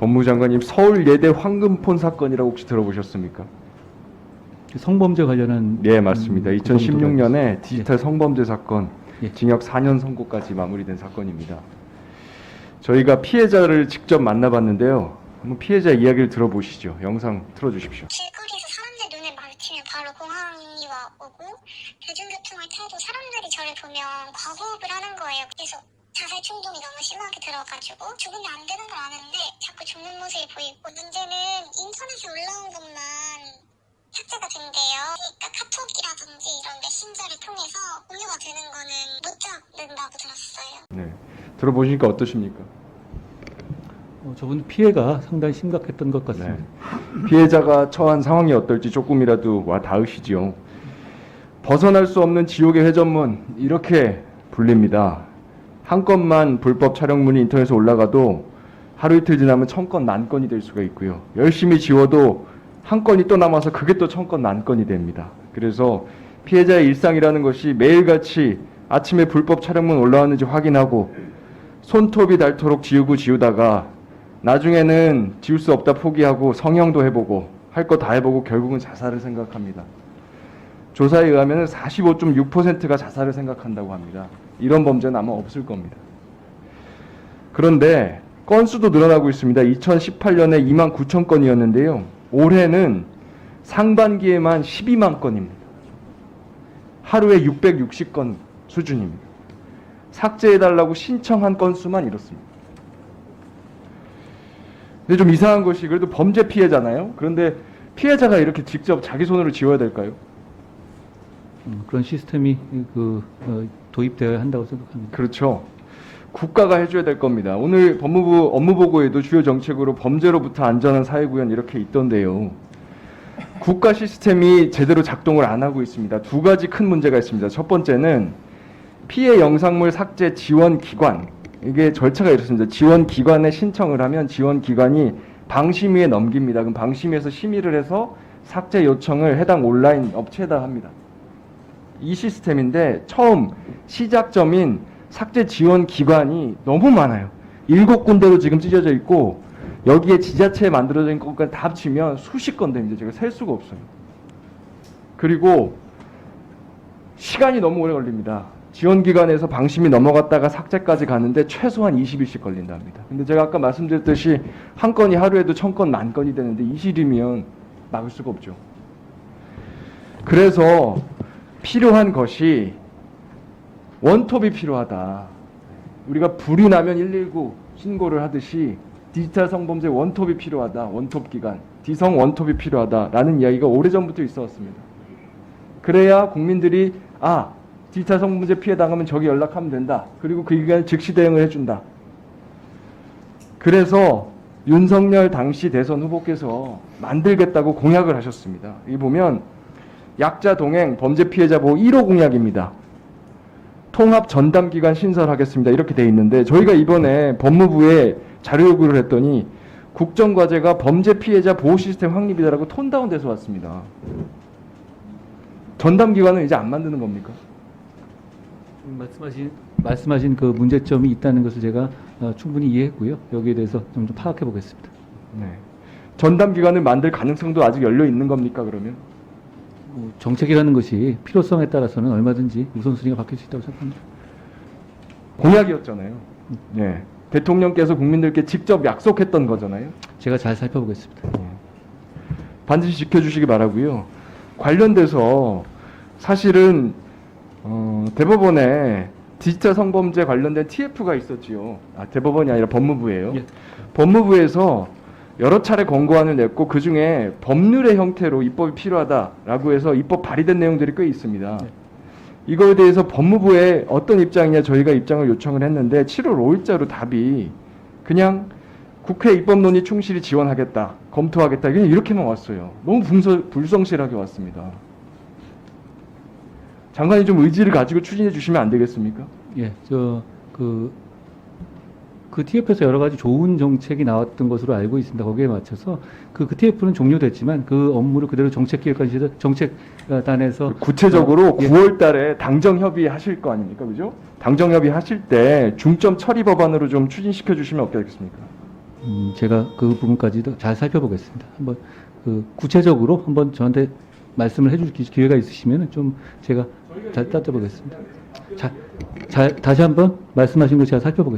법무장관님 서울 예대 황금폰 사건이라고 혹시 들어보셨습니까? 그 성범죄 관련한 네 맞습니다. 음, 그 정도로 2016년에 디지털 성범죄 사건 예. 징역 4년 선고까지 마무리된 사건입니다. 저희가 피해자를 직접 만나봤는데요. 한번 피해자 이야기를 들어보시죠. 영상 틀어주십시오. 길거리에서 사람들 눈에 마주치면 바로 공항이 와 오고 대중교통을 타도 사람들이 저를 보면 과호흡을 하는 거예요. 그래서 자살 충동이 너무 심하게 들어가지고 죽으면 안 되는 걸 아는데 자꾸 죽는 모습이 보이고 문제는 인터넷에 올라온 것만 삭제가 된대요. 그러니까 카톡이라든지 이런 메신저를 통해서 공유가 되는 거는 못 잡는다고 들었어요. 네 들어보시니까 어떠십니까? 어, 저분 피해가 상당히 심각했던 것 같습니다. 네. 피해자가 처한 상황이 어떨지 조금이라도 와 닿으시지요. 벗어날 수 없는 지옥의 회전문 이렇게 불립니다. 한 건만 불법 촬영문이 인터넷에 올라가도 하루 이틀 지나면 천 건, 만 건이 될 수가 있고요. 열심히 지워도 한 건이 또 남아서 그게 또 천 건, 만 건이 됩니다. 그래서 피해자의 일상이라는 것이 매일같이 아침에 불법 촬영문 올라왔는지 확인하고 손톱이 닳도록 지우고 지우다가 나중에는 지울 수 없다 포기하고 성형도 해보고 할 거 다 해보고 결국은 자살을 생각합니다. 조사에 의하면 45.6%가 자살을 생각한다고 합니다. 이런 범죄는 아마 없을 겁니다. 그런데 건수도 늘어나고 있습니다. 2018년에 2만 9천 건이었는데요. 올해는 상반기에만 12만 건입니다. 하루에 660건 수준입니다. 삭제해달라고 신청한 건수만 이렇습니다. 근데 좀 이상한 것이 그래도 범죄 피해잖아요. 그런데 피해자가 이렇게 직접 자기 손으로 지워야 될까요? 음, 그런 시스템이 그 어, 도입되어야 한다고 생각합니다. 그렇죠. 국가가 해줘야 될 겁니다. 오늘 법무부 업무보고에도 주요 정책으로 범죄로부터 안전한 사회구현 이렇게 있던데요. 국가 시스템이 제대로 작동을 안 하고 있습니다. 두 가지 큰 문제가 있습니다. 첫 번째는 피해 영상물 삭제 지원 기관 이게 절차가 이렇습니다. 지원 기관에 신청을 하면 지원 기관이 방심위에 넘깁니다. 그럼 방심위에서 심의를 해서 삭제 요청을 해당 온라인 업체에다 합니다. 이 시스템인데 처음 시작점인 삭제 지원 기관이 너무 많아요. 일곱 군데로 지금 찢어져 있고 여기에 지자체에 만들어진 것까지 다 합치면 수십 건 됩니다. 제가 셀 수가 없어요. 그리고 시간이 너무 오래 걸립니다. 지원 기관에서 방심이 넘어갔다가 삭제까지 가는데 최소한 20일씩 걸린답니다. 근데 제가 아까 말씀드렸듯이 한 건이 하루에도 천 건, 만 건이 되는데 20일이면 막을 수가 없죠. 그래서 필요한 것이 원톱이 필요하다. 우리가 불이 나면 119 신고를 하듯이 디지털 성범죄 원톱이 필요하다. 원톱 기관, 디성 원톱이 필요하다라는 이야기가 오래전부터 있어 왔습니다. 그래야 국민들이 아, 디지털 성범죄 피해 당하면 저기 연락하면 된다. 그리고 그 기관에 즉시 대응을 해 준다. 그래서 윤석열 당시 대선 후보께서 만들겠다고 공약을 하셨습니다. 이 보면 약자 동행 범죄 피해자 보호 1호 공약입니다. 통합 전담 기관 신설하겠습니다. 이렇게 돼 있는데 저희가 이번에 법무부에 자료 요구를 했더니 국정 과제가 범죄 피해자 보호 시스템 확립이다라고 톤 다운 돼서 왔습니다. 전담 기관은 이제 안 만드는 겁니까? 음, 말씀하신 말씀하신 그 문제점이 있다는 것을 제가 어, 충분히 이해했고요. 여기에 대해서 좀, 좀 파악해 보겠습니다. 네. 전담 기관을 만들 가능성도 아직 열려 있는 겁니까 그러면? 뭐 정책이라는 것이 필요성에 따라서는 얼마든지 우선순위가 바뀔 수 있다고 생각합니다. 공약이었잖아요. 네. 대통령께서 국민들께 직접 약속했던 거잖아요. 제가 잘 살펴보겠습니다. 반드시 지켜주시기 바라고요. 관련돼서 사실은 어, 대법원에 디지털 성범죄 관련된 TF가 있었지요. 아, 대법원이 아니라 법무부예요. 예. 법무부에서 여러 차례 권고안을 냈고 그 중에 법률의 형태로 입법이 필요하다라고 해서 입법 발의된 내용들이 꽤 있습니다. 네. 이거에 대해서 법무부의 어떤 입장이냐 저희가 입장을 요청을 했는데 7월 5일자로 답이 그냥 국회 입법 논의 충실히 지원하겠다, 검토하겠다 그냥 이렇게만 왔어요. 너무 분서, 불성실하게 왔습니다. 장관이 좀 의지를 가지고 추진해 주시면 안 되겠습니까? 예, 저 그 그 TF에서 여러 가지 좋은 정책이 나왔던 것으로 알고 있습니다. 거기에 맞춰서 그, 그 TF는 종료됐지만 그 업무를 그대로 정책기획관실 정책단에서 구체적으로 어, 예. 9월 달에 당정 협의 하실 거 아닙니까? 그죠? 당정 협의 하실 때 중점 처리 법안으로 좀 추진시켜 주시면 어떻겠습니까? 음, 제가 그 부분까지도 잘 살펴보겠습니다. 한번 그 구체적으로 한번 저한테 말씀을 해줄 기- 기회가 있으시면 좀 제가 잘 따져보겠습니다. 자, 잘 다시 한번 말씀하신 거 제가 살펴보겠습니다.